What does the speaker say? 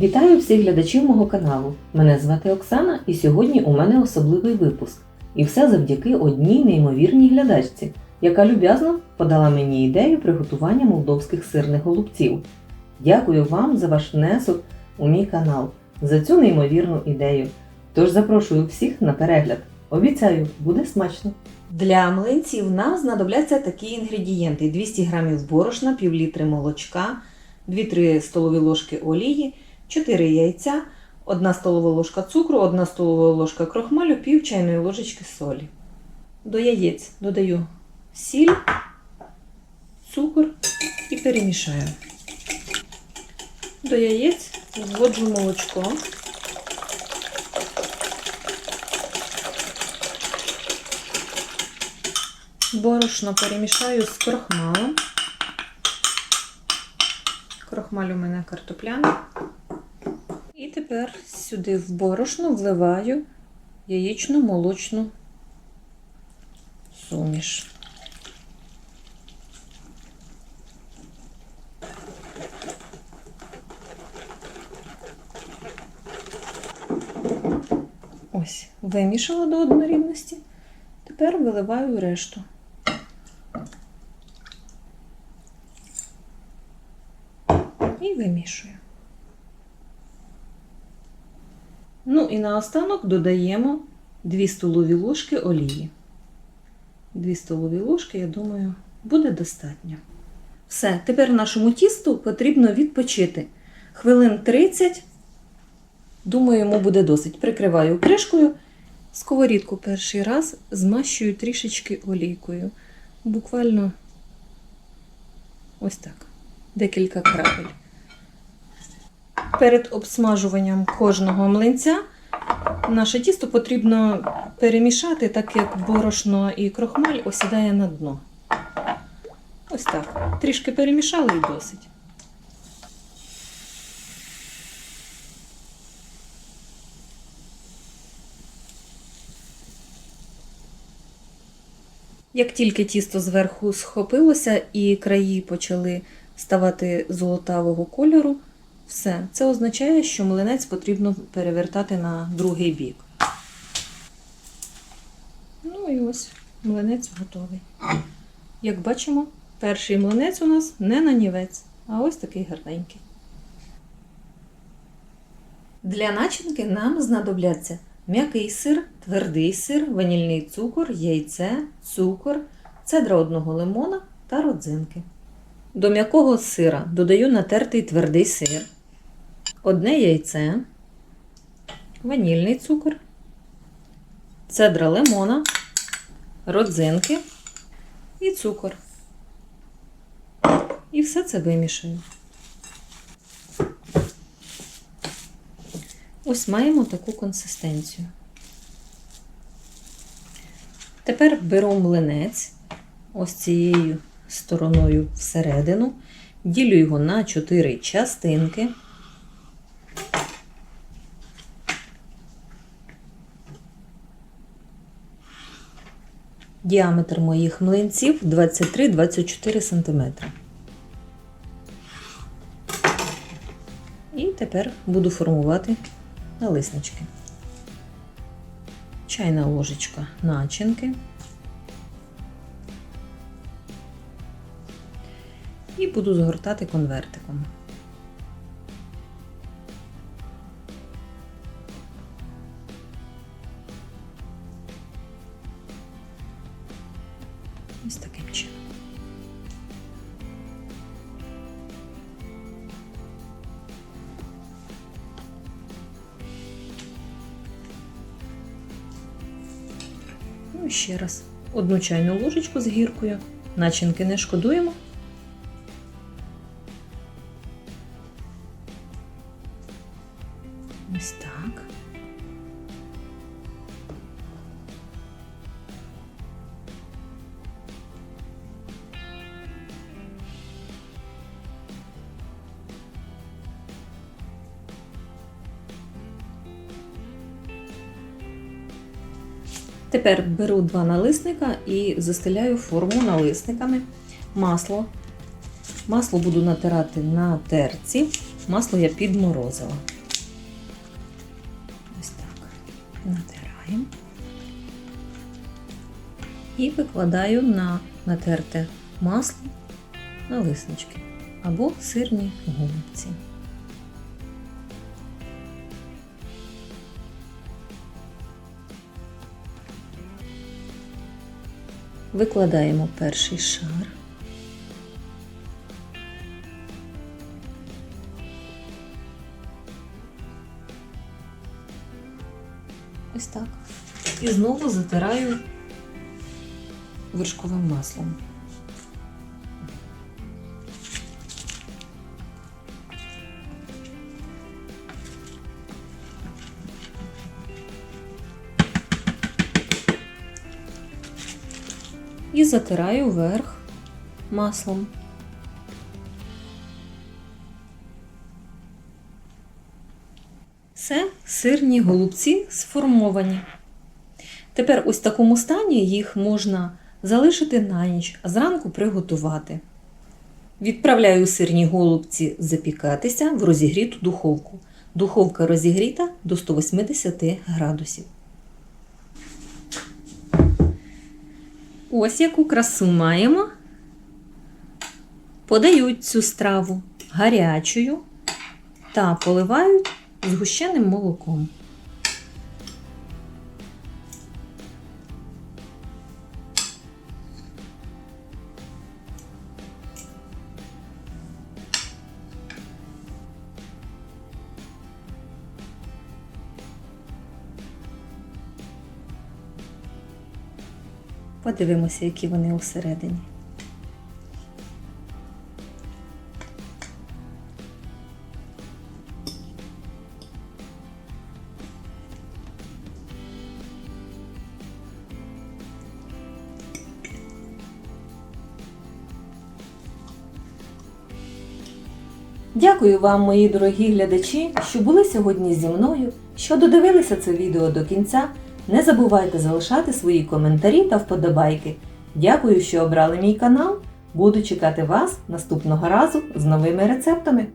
Вітаю всіх глядачів мого каналу. Мене звати Оксана, і сьогодні у мене особливий випуск. І все завдяки одній неймовірній глядачці, яка люб'язно подала мені ідею приготування молдовських сирних голубців. Дякую вам за ваш внесок у мій канал, за цю неймовірну ідею. Тож запрошую всіх на перегляд. Обіцяю, буде смачно. Для млинців нам знадобляться такі інгредієнти: 200 г борошна, пів літри молочка, 2-3 столові ложки олії, 4 яйця, 1 столова ложка цукру, 1 столова ложка крохмалю, пів чайної ложечки солі. До яєць додаю сіль, цукор і перемішаю. До яєць вводжу молочко. Борошно перемішаю з крохмалом. Крохмаль у мене картопляний. І тепер сюди в борошно вливаю яєчну молочну суміш. Ось, вимішала до однорідності. Тепер виливаю решту. І вимішую. Ну і наостанок додаємо 2 столові ложки олії. 2 столові ложки, я думаю, буде достатньо. Все, тепер нашому тісту потрібно відпочити. Хвилин 30, думаю, йому буде досить. Прикриваю кришкою. Сковорідку перший раз змащую трішечки олійкою. Буквально ось так. Декілька крапель. Перед обсмажуванням кожного млинця наше тісто потрібно перемішати, так як борошно і крохмаль осідає на дно. Ось так. Трішки перемішали і досить. Як тільки тісто зверху схопилося і краї почали ставати золотавого кольору, все, це означає, що млинець потрібно перевертати на другий бік. Ну і ось млинець готовий. Як бачимо, перший млинець у нас не нанівець, а ось такий гарненький. Для начинки нам знадобляться м'який сир, твердий сир, ванільний цукор, яйце, цукор, цедра одного лимона та родзинки. До м'якого сира додаю натертий твердий сир, одне яйце, ванільний цукор, цедра лимона, родзинки і цукор. І все це вимішаю. Ось маємо таку консистенцію. Тепер беру млинець ось цією стороною всередину, ділю його на 4 частинки. Діаметр моїх млинців 23-24 см. І тепер буду формувати налиснички. Чайна ложечка начинки. І буду згортати конвертиком. Ось таким чином. Ну і ще раз. Одну чайну ложечку з гіркою. Начинки не шкодуємо. Ось так. Тепер беру два налисника і застеляю форму налисниками. Масло. Масло буду натирати на терці. Масло я підморозила. Ось так. Натираємо. І викладаю на натерте масло на лиснички або сирні голубці. Викладаємо перший шар. Ось так. І знову затираю вершковим маслом. І затираю верх маслом. Все, сирні голубці сформовані. Тепер ось в такому стані їх можна залишити на ніч, а зранку приготувати. Відправляю сирні голубці запікатися в розігріту духовку. Духовка розігріта до 180 градусів. Ось яку красу маємо. Подають цю страву гарячою та поливають згущеним молоком. Подивимося, які вони усередині. Дякую вам, мої дорогі глядачі, що були сьогодні зі мною, що додивилися це відео до кінця. Не забувайте залишати свої коментарі та вподобайки. Дякую, що обрали мій канал. Буду чекати вас наступного разу з новими рецептами.